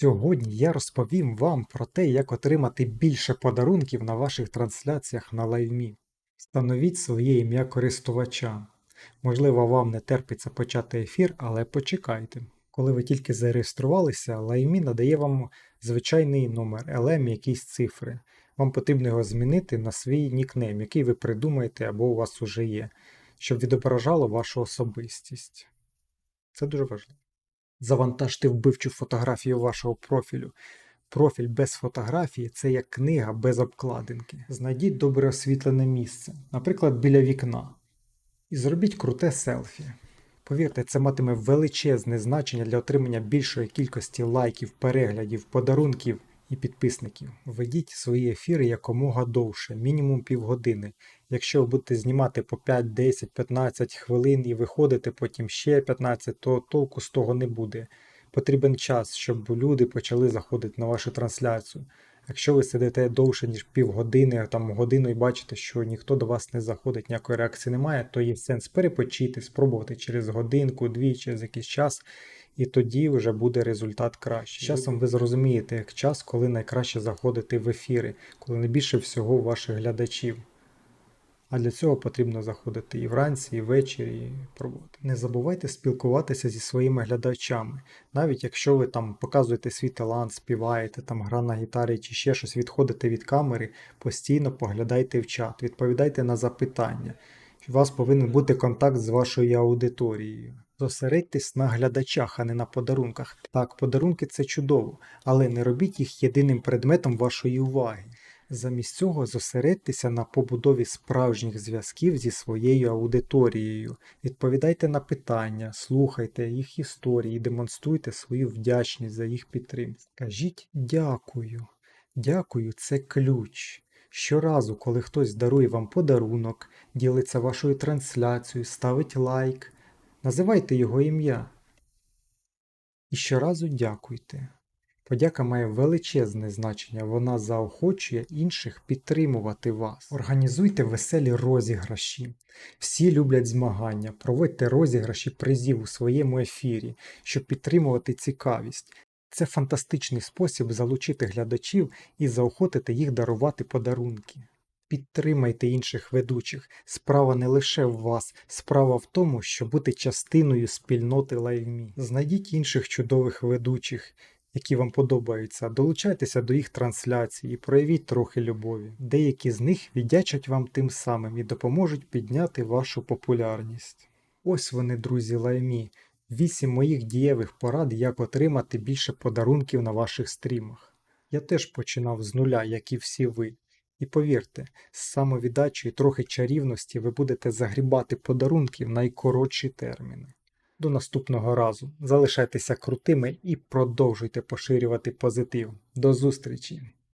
Сьогодні я розповім вам про те, як отримати більше подарунків на ваших трансляціях на LiveMe. Встановіть своє ім'я користувача. Можливо, вам не терпиться почати ефір, але почекайте. Коли ви тільки зареєструвалися, LiveMe надає вам звичайний номер LM якісь цифри. Вам потрібно його змінити на свій нікнейм, який ви придумаєте або у вас уже є, щоб відображало вашу особистість. Це дуже важливо. Завантажте вбивчу фотографію вашого профілю. Профіль без фотографії це як книга без обкладинки. Знайдіть добре освітлене місце, наприклад, біля вікна. І зробіть круте селфі. Повірте, це матиме величезне значення для отримання більшої кількості лайків, переглядів, подарунків і підписників. Ведіть свої ефіри якомога довше, мінімум півгодини. Якщо ви будете знімати по 5, 10, 15 хвилин і виходити потім ще 15, то толку з того не буде. Потрібен час, щоб люди почали заходити на вашу трансляцію. Якщо ви сидите довше, ніж півгодини, там годину і бачите, що ніхто до вас не заходить, ніякої реакції немає, то є сенс перепочити, спробувати через годинку, дві, через якийсь час, і тоді вже буде результат кращий. З Часом ви зрозумієте, як час, коли найкраще заходити в ефіри, коли найбільше всього ваших глядачів. А для цього потрібно заходити і вранці, і ввечері, і пробувати. Не забувайте спілкуватися зі своїми глядачами. Навіть якщо ви там показуєте свій талант, співаєте, там гра на гітарі чи ще щось, відходите від камери, постійно поглядайте в чат, відповідайте на запитання. У вас повинен бути контакт з вашою аудиторією. Зосередьтесь на глядачах, а не на подарунках. Так, подарунки це чудово, але не робіть їх єдиним предметом вашої уваги. Замість цього зосередьтеся на побудові справжніх зв'язків зі своєю аудиторією. Відповідайте на питання, слухайте їх історії, демонструйте свою вдячність за їх підтримку. Кажіть дякую. Дякую це ключ. Щоразу, коли хтось дарує вам подарунок, ділиться вашою трансляцією, ставить лайк, називайте його ім'я. І щоразу дякуйте. Подяка має величезне значення, вона заохочує інших підтримувати вас. Організуйте веселі розіграші. Всі люблять змагання, проводьте розіграші призів у своєму ефірі, щоб підтримувати цікавість. Це фантастичний спосіб залучити глядачів і заохотити їх дарувати подарунки. Підтримайте інших ведучих. Справа не лише в вас, справа в тому, щоб бути частиною спільноти LiveMe. Знайдіть інших чудових ведучих, які вам подобаються, долучайтеся до їх трансляцій і проявіть трохи любові. Деякі з них віддячать вам тим самим і допоможуть підняти вашу популярність. Ось вони, друзі, лаймі. Вісім моїх дієвих порад, як отримати більше подарунків на ваших стрімах. Я теж починав з нуля, як і всі ви. І повірте, з самовіддачею трохи чарівності ви будете загрібати подарунки в найкоротші терміни. До наступного разу залишайтеся крутими і продовжуйте поширювати позитив. До зустрічі!